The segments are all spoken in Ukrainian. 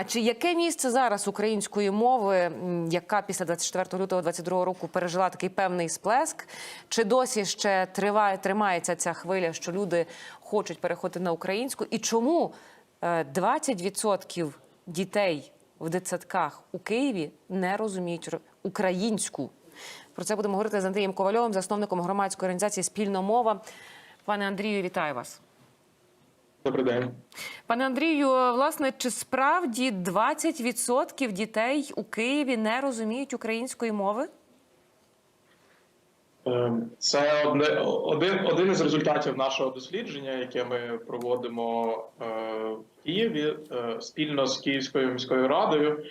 А чи яке місце зараз української мови, яка після 24 лютого 22 року пережила такий певний сплеск? Чи досі ще триває тримається ця хвиля, що люди хочуть переходити на українську? І чому е, 20% дітей в дитсадках у Києві не розуміють ро- українську? Про це будемо говорити з Андрієм Ковальовим, засновником громадської організації Спільна мова. Пане Андрію, вітаю вас. Добрий день. Пане Андрію, власне, чи справді 20% дітей у Києві не розуміють української мови? Е, Це одне один, один із результатів нашого дослідження, яке ми проводимо е, в Києві е, спільно з Київською міською радою.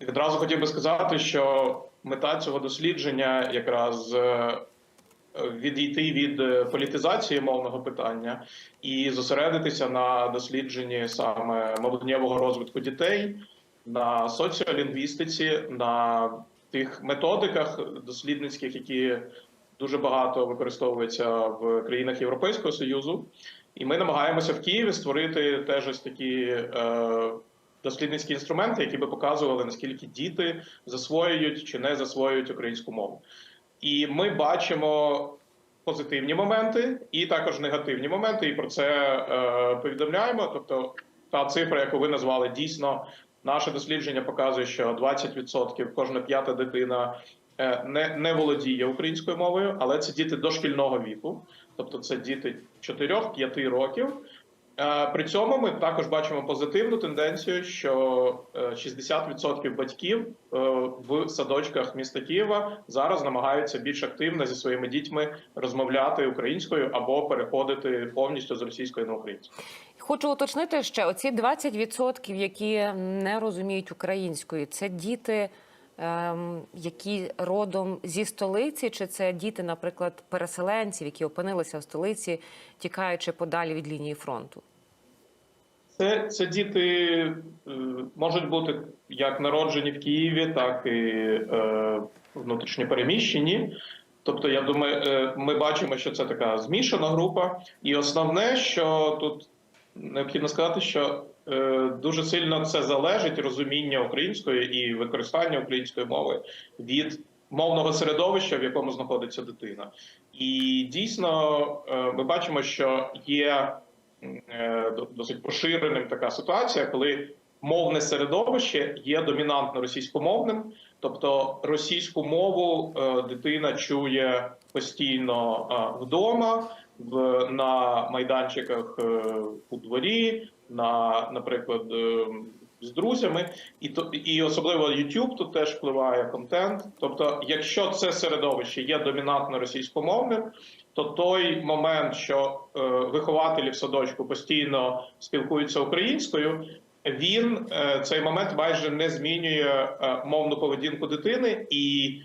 І відразу хотів би сказати, що мета цього дослідження якраз відійти від е, політизації мовного питання і зосередитися на дослідженні саме мовленнєвого розвитку дітей, на соціолінгвістиці, на тих методиках дослідницьких, які дуже багато використовуються в країнах Європейського Союзу. І ми намагаємося в Києві створити теж ось такі е, дослідницькі інструменти, які би показували, наскільки діти засвоюють чи не засвоюють українську мову. І ми бачимо позитивні моменти і також негативні моменти, і про це е, повідомляємо. Тобто, та цифра, яку ви назвали, дійсно наше дослідження показує, що 20% кожна п'ята дитина е, не, не володіє українською мовою, але це діти дошкільного віку, тобто це діти 4-5 років. Е, При цьому ми також бачимо позитивну тенденцію, що е, 60% батьків е, в садочках міста Києва зараз намагаються більш активно зі своїми дітьми розмовляти українською або переходити повністю з російської на українську. Хочу уточнити ще оці 20%, які не розуміють української, це діти, ем, які родом зі столиці, чи це діти, наприклад, переселенців, які опинилися в столиці, тікаючи подалі від лінії фронту? Це, це діти е, можуть бути як народжені в Києві, так і е, внутрішньо переміщені. Тобто, я думаю, е, ми бачимо, що це така змішана група. І основне, що тут необхідно сказати, що е, дуже сильно це залежить розуміння української і використання української мови від мовного середовища, в якому знаходиться дитина. І дійсно е, ми бачимо, що є досить поширеним така ситуація, коли мовне середовище є домінантно російськомовним, тобто російську мову е, дитина чує постійно е, вдома, на майданчиках е, у дворі, на, наприклад, е, з друзями, і то і особливо YouTube тут теж впливає контент. Тобто, якщо це середовище є домінантно російськомовним, то той момент, що е, вихователі в садочку постійно спілкуються українською, він е, цей момент майже не змінює е, мовну поведінку дитини. І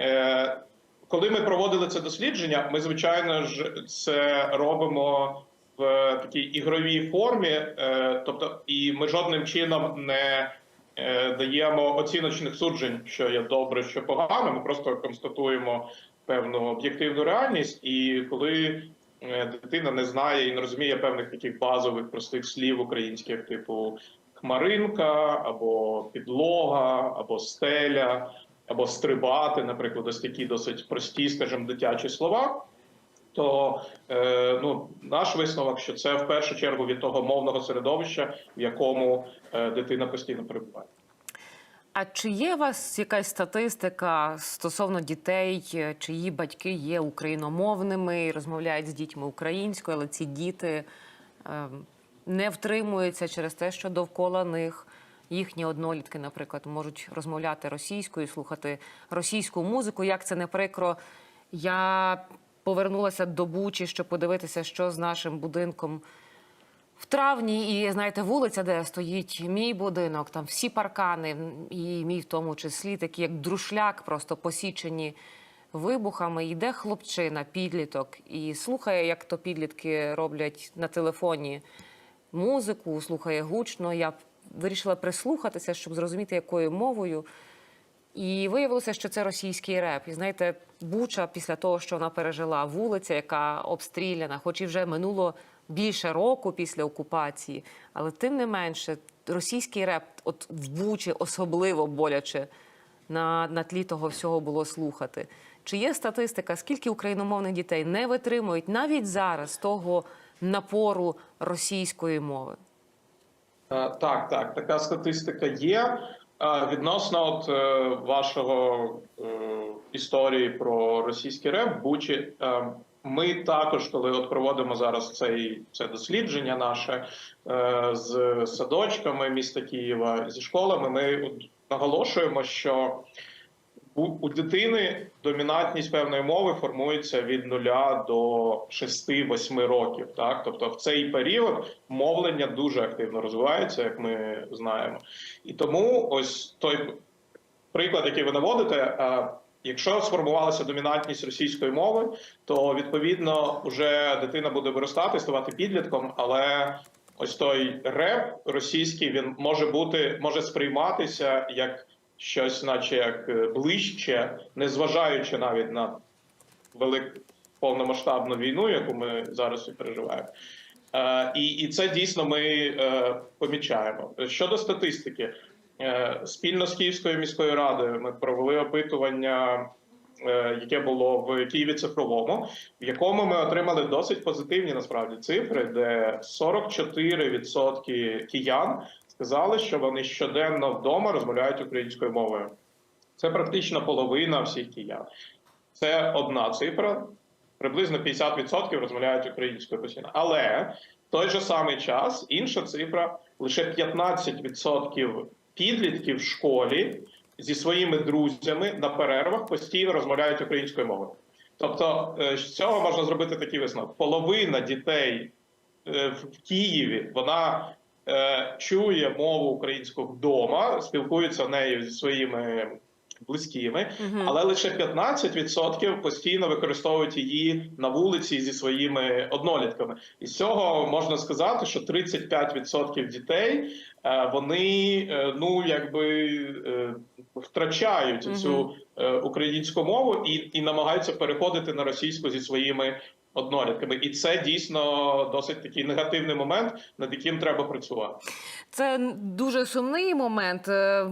е, коли ми проводили це дослідження, ми звичайно ж це робимо в такій ігровій формі, е, тобто, і ми жодним чином не е, даємо оціночних суджень, що є добре, що погано. Ми просто констатуємо певну об'єктивну реальність, і коли е, дитина не знає і не розуміє певних таких базових простих слів українських, типу хмаринка, або підлога, або стеля, або стрибати, наприклад, ось такі досить прості, скажімо, дитячі слова. То е, ну, наш висновок, що це в першу чергу від того мовного середовища, в якому е, дитина постійно перебуває. А чи є у вас якась статистика стосовно дітей, чиї батьки є україномовними і розмовляють з дітьми українською, але ці діти е, не втримуються через те, що довкола них їхні однолітки, наприклад, можуть розмовляти російською, слухати російську музику. Як це не прикро? Я повернулася до Бучі, щоб подивитися, що з нашим будинком в травні, і знаєте, вулиця, де стоїть мій будинок, там всі паркани, і мій в тому числі, такі як друшляк, просто посічені вибухами. Йде хлопчина, підліток, і слухає, як то підлітки роблять на телефоні музику, слухає гучно. Я вирішила прислухатися, щоб зрозуміти, якою мовою. І виявилося, що це російський реп. І знаєте, Буча після того, що вона пережила, вулиця, яка обстріляна, хоч і вже минуло більше року після окупації, але тим не менше, російський реп, от в Бучі особливо боляче на, на тлі того всього було слухати. Чи є статистика, скільки україномовних дітей не витримують навіть зараз того напору російської мови? Е, Так, так, така статистика є. Відносно от е, вашого е, історії про російський реп Бучі, е, ми також, коли от проводимо зараз цей це дослідження наше з садочками міста Києва, зі школами, ми наголошуємо, що у, у дитини домінантність певної мови формується від 0 до 6-8 років. Так, тобто в цей період мовлення дуже активно розвивається, як ми знаємо. І тому ось той приклад, який ви наводите. е, Якщо сформувалася домінантність російської мови, то відповідно вже дитина буде виростати, ставати підлітком, але ось той реп російський він може бути, може сприйматися як щось, наче як е, ближче, незважаючи навіть на велику повномасштабну війну, яку ми зараз і переживаємо. Е, і, і це дійсно ми е, помічаємо. Щодо статистики, спільно з Київською міською радою ми провели опитування. Яке було в Києві цифровому, в якому ми отримали досить позитивні насправді цифри, де 44% киян сказали, що вони щоденно вдома розмовляють українською мовою. Це практично половина всіх киян. Це одна цифра. Приблизно 50% розмовляють українською постійно. Але в той же самий час інша цифра лише 15% підлітків в школі зі своїми друзями на перервах постійно розмовляють українською мовою. Тобто, е, з цього можна зробити такий висновок: половина дітей е, в Києві вона чує мову українську вдома, спілкується нею зі своїми близькими, Мгм. але лише 15% постійно використовують її на вулиці зі своїми однолітками. І з цього можна сказати, що 35% дітей е, вони е, ну якби е, втрачають Мгм. цю е, українську мову і, і намагаються переходити на російську зі своїми однолітками. І це дійсно досить такий негативний момент, над яким треба працювати. Це дуже сумний момент. Е,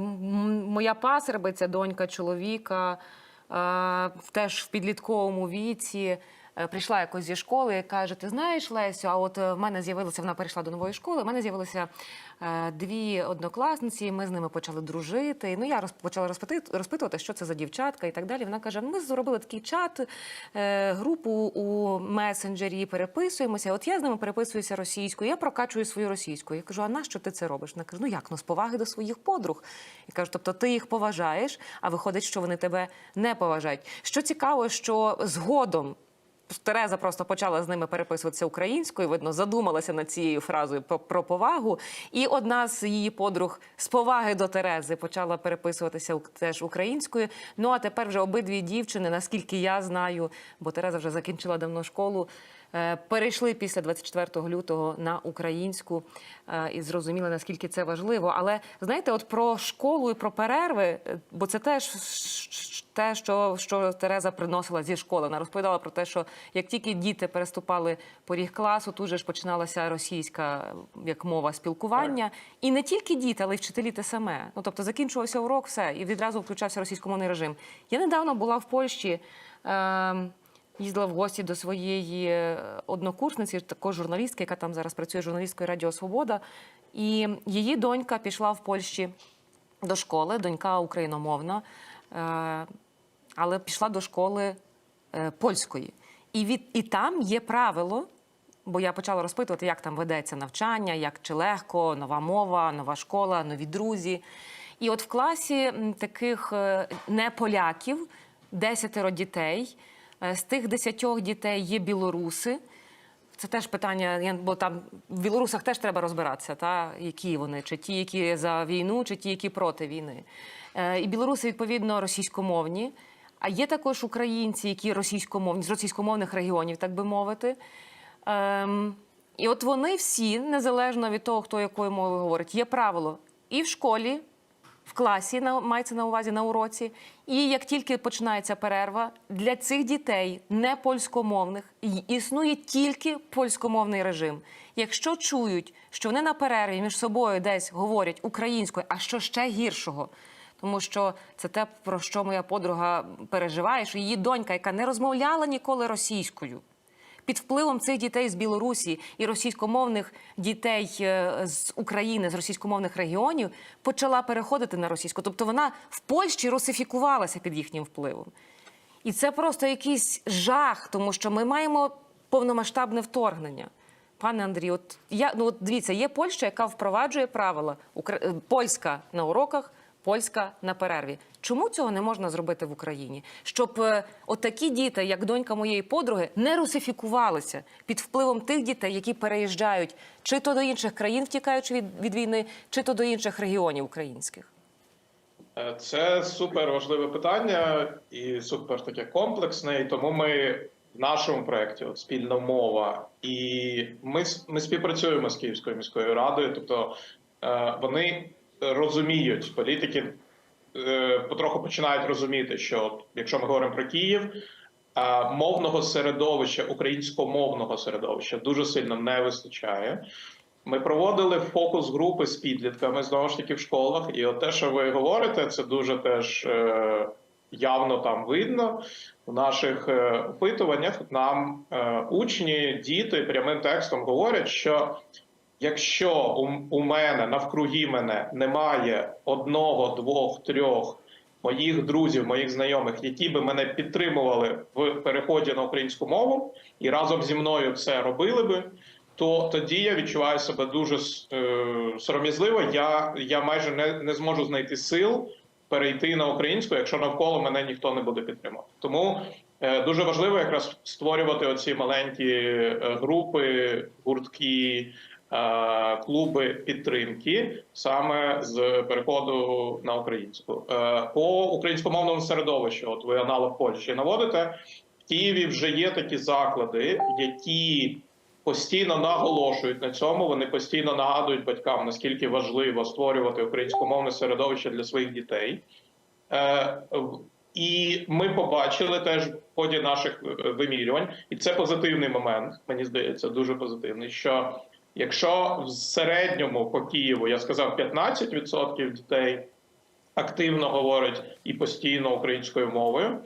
Моя пасербиця, донька чоловіка, е, теж в підлітковому віці. Е, Прийшла якось зі школи і каже: Ти знаєш, Лесю, а от е, в мене з'явилося, вона перейшла до нової школи. в мене з'явилися е, дві однокласниці. Ми з ними почали дружити. Ну я почала розпитувати, що це за дівчатка і так далі. Вона каже: Ми зробили такий чат, групу у месенджері, переписуємося. От я з ними переписуюся російською. Я прокачую свою російську. Я кажу: а нащо ти це робиш? Вона каже: Ну як ну з поваги до своїх подруг. Я кажу, тобто ти їх поважаєш, а виходить, що вони тебе не поважають. Що цікаво, що згодом. Тереза просто почала з ними переписуватися українською. Видно, задумалася над цією фразою про, повагу. І одна з її подруг з поваги до Терези почала переписуватися теж українською. Ну а тепер вже обидві дівчини, наскільки я знаю, бо Тереза вже закінчила давно школу. Е, Перейшли після 24 лютого на українську е, і зрозуміли, наскільки це важливо. Але знаєте, от про школу і про перерви, е, бо це теж те, що, що Тереза приносила зі школи. Вона розповідала про те, що як тільки діти переступали поріг класу, тут же ж починалася російська як мова спілкування. І не тільки діти, але й вчителі те саме. Ну тобто закінчувався урок, все, і відразу включався російськомовний режим. Я недавно була в Польщі. Е- Їздила в гості до своєї е, однокурсниці, також журналістки, яка там зараз працює журналісткою Радіо Свобода. І її донька пішла в Польщі до школи, донька україномовна, е, але пішла до школи е, польської. І, від, і там є правило, бо я почала розпитувати, як там ведеться навчання, як чи легко, нова мова, нова школа, нові друзі. І от в класі таких е, не поляків, десятеро дітей. Е, З тих десятьох дітей є білоруси. Це теж питання, бо там в білорусах теж треба розбиратися, та які вони, чи ті, які за війну, чи ті, які проти війни. Е, і білоруси, відповідно, російськомовні. А є також українці, які російськомовні, з російськомовних регіонів, так би мовити. Ем, і от вони всі, незалежно від того, хто якою мовою говорить, є правило і в школі, в класі на мається на увазі на уроці. І як тільки починається перерва, для цих дітей не польськомовних існує тільки польськомовний режим. якщо чують, що вони на перерві між собою десь говорять українською, а що ще гіршого. Тому що це те, про що моя подруга переживає, що її донька, яка не розмовляла ніколи російською, під впливом цих дітей з Білорусі і російськомовних дітей е, з України, з російськомовних регіонів, почала переходити на російську. Тобто вона в Польщі русифікувалася під їхнім впливом. І це просто якийсь жах, тому що ми маємо повномасштабне вторгнення. Пане Андрію, от я ну от дивіться, є Польща, яка впроваджує правила Укра... е, польська на уроках, польська на перерві. Чому цього не можна зробити в Україні? Щоб е, отакі діти, як донька моєї подруги, не русифікувалися під впливом тих дітей, які переїжджають чи то до інших країн, втікаючи від, від війни, чи то до інших регіонів українських. Е, Це супер важливе питання і супер таке комплексне. І тому ми в нашому проєкті спільна мова, і ми, ми співпрацюємо з Київською міською радою. Тобто е, вони розуміють політики, е, потроху починають розуміти, що якщо ми говоримо про Київ. Мовного середовища, українськомовного середовища дуже сильно не вистачає. Ми проводили фокус групи з підлітками знову ж таки в школах, і от те, що ви говорите, це дуже теж е, явно там видно в наших е, опитуваннях. Нам учні, діти прямим текстом говорять, що якщо у, у мене навкруги мене немає одного, двох, трьох моїх друзів, моїх знайомих, які би мене підтримували в переході на українську мову і разом зі мною це робили би то тоді я відчуваю себе дуже е, сором'язливо. Я, я майже не, не зможу знайти сил перейти на українську, якщо навколо мене ніхто не буде підтримувати. Тому е, дуже важливо якраз створювати оці маленькі е, групи, гуртки. Е, Клуби підтримки саме з переходу на українську Е, по українськомовному середовищу. От ви аналог Польщі наводите в Києві. Вже є такі заклади, які постійно наголошують на цьому. Вони постійно нагадують батькам, наскільки важливо створювати українськомовне середовище для своїх дітей. Е, і ми побачили теж в ході наших вимірювань, і це позитивний момент. Мені здається, дуже позитивний. Що якщо в середньому по Києву я сказав 15% дітей активно говорять і постійно українською мовою.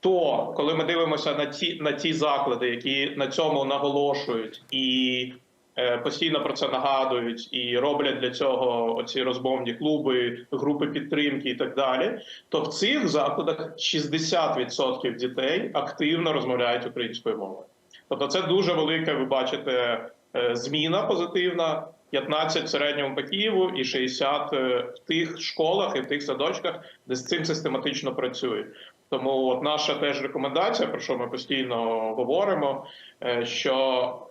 То коли ми дивимося на ті на ті заклади, які на цьому наголошують і е, постійно про це нагадують, і роблять для цього оці розмовні клуби, групи підтримки і так далі, то в цих закладах 60% дітей активно розмовляють українською мовою. Тобто, це дуже велика, ви бачите, зміна позитивна. 15 в середньому по Києву і 60 е, в тих школах і в тих садочках, де з цим систематично працюють. Тому от наша теж рекомендація, про що ми постійно говоримо, е, що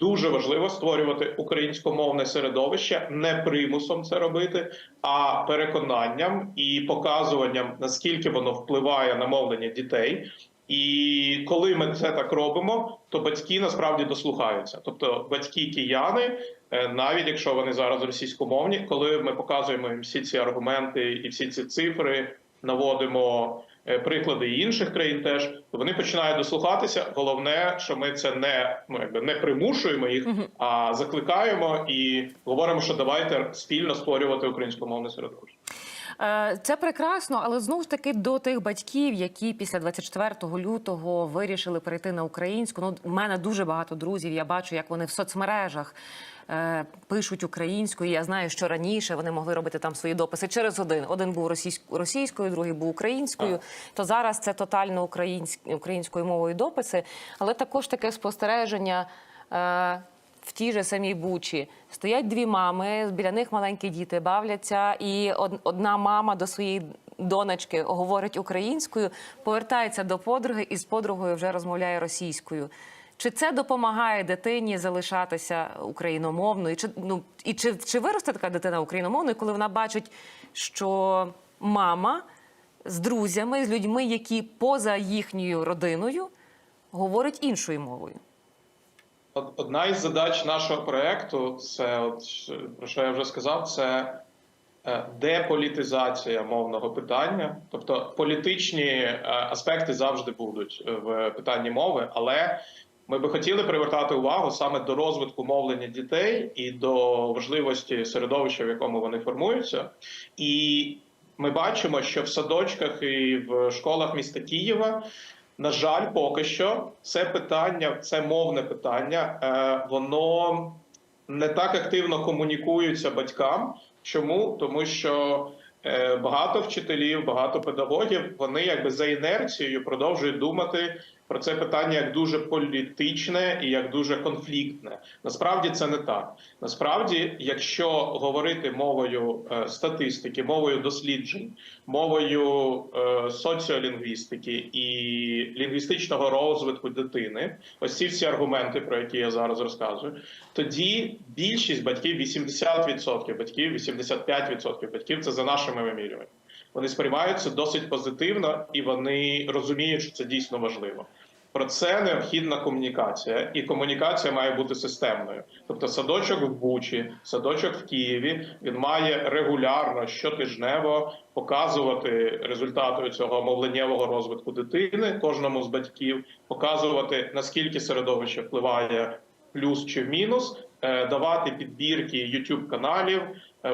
дуже важливо створювати українськомовне середовище, не примусом це робити, а переконанням і показуванням, наскільки воно впливає на мовлення дітей. І коли ми це так робимо, то батьки насправді дослухаються. Тобто батьки кияни, е, навіть якщо вони зараз російськомовні, коли ми показуємо їм всі ці аргументи і всі ці цифри, наводимо е, приклади інших країн, теж то вони починають дослухатися. Головне, що ми це не ну якби не примушуємо їх, а закликаємо і говоримо, що давайте спільно створювати українськомовне середовище. Е, Це прекрасно, але знову ж таки до тих батьків, які після 24 лютого вирішили перейти на українську. Ну, у мене дуже багато друзів. Я бачу, як вони в соцмережах е, пишуть українською. Я знаю, що раніше вони могли робити там свої дописи через один. Один був російсь- російською, другий був українською. То зараз це тотально українськ- українською мовою дописи, але також таке спостереження. Е, в тій же самій бучі стоять дві мами, біля них маленькі діти бавляться, і одна мама до своєї донечки говорить українською, повертається до подруги і з подругою вже розмовляє російською. Чи це допомагає дитині залишатися україномовною? Чи ну і чи, чи виросте така дитина україномовною, коли вона бачить, що мама з друзями, з людьми, які поза їхньою родиною, говорить іншою мовою? Од- Одна із задач нашого проекту, це от про що я вже сказав, це е, деполітизація мовного питання. Тобто політичні е, аспекти завжди будуть в питанні мови, але Ми би хотіли привертати увагу саме до розвитку мовлення дітей і до важливості середовища, в якому вони формуються. І ми бачимо, що в садочках і в школах міста Києва, на жаль, поки що це питання, це мовне питання, е, воно не так активно комунікується батькам. Чому? Тому що е, багато вчителів, багато педагогів вони якби за інерцією продовжують думати про це питання як дуже політичне і як дуже конфліктне. Насправді це не так. Насправді, якщо говорити мовою е, статистики, мовою досліджень, мовою е, соціолінгвістики і лінгвістичного розвитку дитини, ось ці всі аргументи, про які я зараз розказую, тоді більшість батьків, 80% батьків, 85% батьків це за нашими вимірюваннями. Вони сприймаються досить позитивно і вони розуміють, що це дійсно важливо. Про це необхідна комунікація, і комунікація має бути системною. Тобто, садочок в Бучі, садочок в Києві він має регулярно щотижнево показувати результати цього мовленнєвого розвитку дитини кожному з батьків, показувати наскільки середовище впливає плюс чи в мінус, е, давати підбірки youtube каналів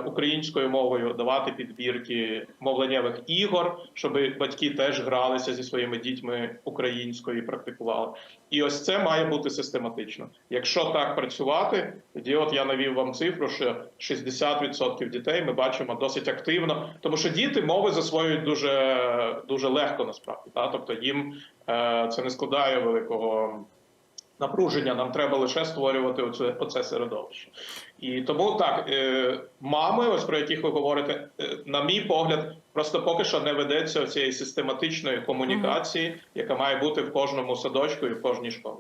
українською мовою, давати підбірки мовленнєвих ігор, щоб батьки теж гралися зі своїми дітьми українською і практикували. І ось це має бути систематично. Якщо так працювати, тоді от я навів вам цифру, що 60% дітей ми бачимо досить активно, тому що діти мови засвоюють дуже дуже легко насправді. Та? Тобто їм е, це не складає великого напруження. Нам треба лише створювати оце, оце середовище. І тому так, е, мами, ось про яких ви говорите, е, на мій погляд, просто поки що не ведеться цієї систематичної комунікації, яка має бути в кожному садочку і в кожній школі.